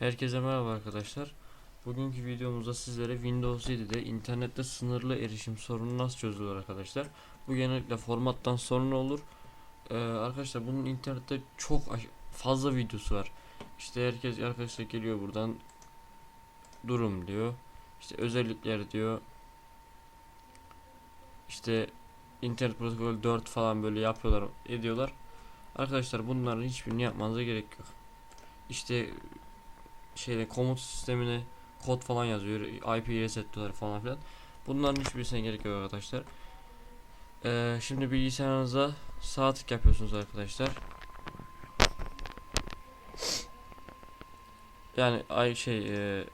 Herkese merhaba arkadaşlar. Bugünkü videomuzda sizlere Windows 7'de internette sınırlı erişim sorunu nasıl çözülür arkadaşlar. Bu genellikle formattan sorun olur. Ee, arkadaşlar bunun internette çok fazla videosu var. İşte herkes arkadaşlar geliyor buradan durum diyor. İşte özellikler diyor. İşte internet protokolü 4 falan böyle yapıyorlar, ediyorlar. Arkadaşlar bunların hiçbirini yapmanıza gerek yok. İşte şeyde komut sistemine kod falan yazıyor. IP resetliyorlar falan filan. Bunların hiçbirisine gerek yok arkadaşlar. Ee, şimdi bilgisayarınıza sağ tık yapıyorsunuz arkadaşlar. Yani ay şey e,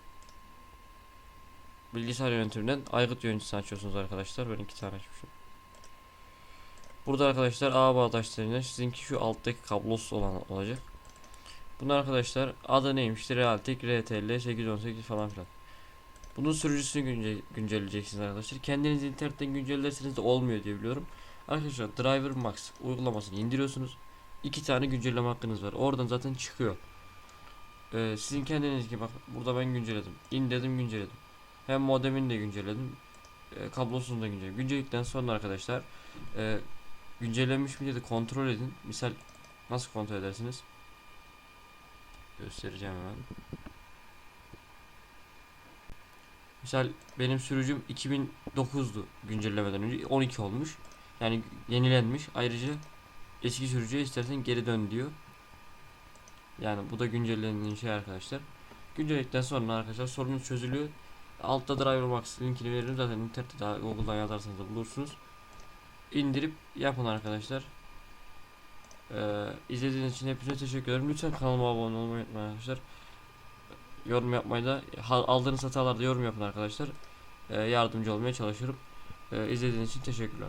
bilgisayar yönetiminden aygıt yöneticisini açıyorsunuz arkadaşlar. Ben iki tane açmışım. Burada arkadaşlar ağ bağdaşlarıyla sizinki şu alttaki kablosuz olan olacak. Bunlar arkadaşlar adı neymiş? Realtek RTL 818 falan filan. Bunun sürücüsünü günce güncelleyeceksiniz arkadaşlar. Kendiniz internetten güncellerseniz de olmuyor diye biliyorum. Arkadaşlar Driver Max uygulamasını indiriyorsunuz. İki tane güncelleme hakkınız var. Oradan zaten çıkıyor. Ee, sizin kendiniz gibi bak burada ben güncelledim. İndirdim güncelledim. Hem modemini de güncelledim. E, kablosunu da güncelledim. Güncelledikten sonra arkadaşlar e, güncellenmiş mi diye de kontrol edin. Misal nasıl kontrol edersiniz? Göstereceğim hemen. Misal benim sürücüm 2009'du güncellemeden önce 12 olmuş. Yani yenilenmiş. Ayrıca eski sürücüye istersen geri dön diyor. Yani bu da güncellenen şey arkadaşlar. Güncelledikten sonra arkadaşlar sorunuz çözülüyor. Altta Driver Max linkini veririm zaten internette daha Google'dan yazarsanız da bulursunuz. İndirip yapın arkadaşlar. Ee, izlediğiniz için hepinize teşekkür ederim. Lütfen kanalıma abone olmayı unutmayın arkadaşlar. Yorum yapmayı da aldığınız hatalarda yorum yapın arkadaşlar. Ee, yardımcı olmaya çalışırım. Ee, izlediğiniz için teşekkürler.